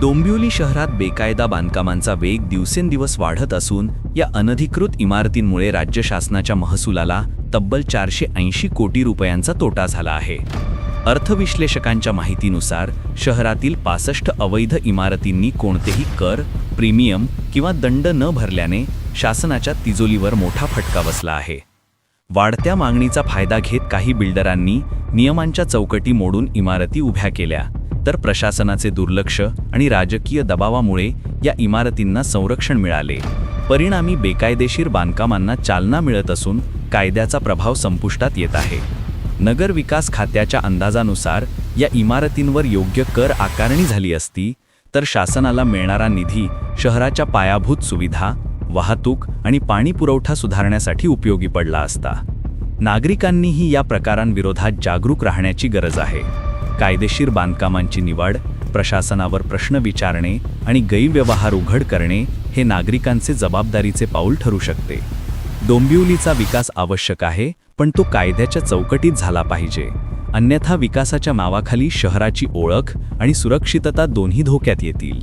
डोंबिवली शहरात बेकायदा बांधकामांचा वेग दिवसेंदिवस वाढत असून या अनधिकृत इमारतींमुळे राज्य शासनाच्या महसुलाला तब्बल चारशे ऐंशी कोटी रुपयांचा तोटा झाला आहे. अर्थविश्लेषकांच्या माहितीनुसार शहरातील पासष्ट अवैध इमारतींनी कोणतेही कर प्रीमियम किंवा दंड न भरल्याने शासनाच्या तिजोलीवर मोठा फटका बसला आहे. वाढत्या मागणीचा फायदा घेत काही बिल्डरांनी नियमांच्या चौकटी मोडून इमारती उभ्या केल्या. तर प्रशासनाचे दुर्लक्ष आणि राजकीय दबावामुळे या इमारतींना संरक्षण मिळाले. परिणामी बेकायदेशीर बांधकामांना चालना मिळत असून कायद्याचा प्रभाव संपुष्टात येत आहे. नगर विकास खात्याच्या अंदाजानुसार या इमारतींवर योग्य कर आकारणी झाली असती तर शासनाला मिळणारा निधी शहराच्या पायाभूत सुविधा वाहतूक आणि पाणी पुरवठा सुधारण्यासाठी उपयोगी पडला असता. नागरिकांनीही या प्रकारांविरोधात जागरूक राहण्याची गरज आहे. कायदेशीर बांधकामांची निवड प्रशासनावर प्रश्न विचारणे आणि गैरव्यवहार उघड करणे हे नागरिकांचे जबाबदारीचे पाऊल ठरू शकते. डोंबिवलीचा विकास आवश्यक आहे पण तो कायद्याच्या चौकटीत झाला पाहिजे. अन्यथा विकासाच्या नावाखाली शहराची ओळख आणि सुरक्षितता दोन्ही धोक्यात येतील.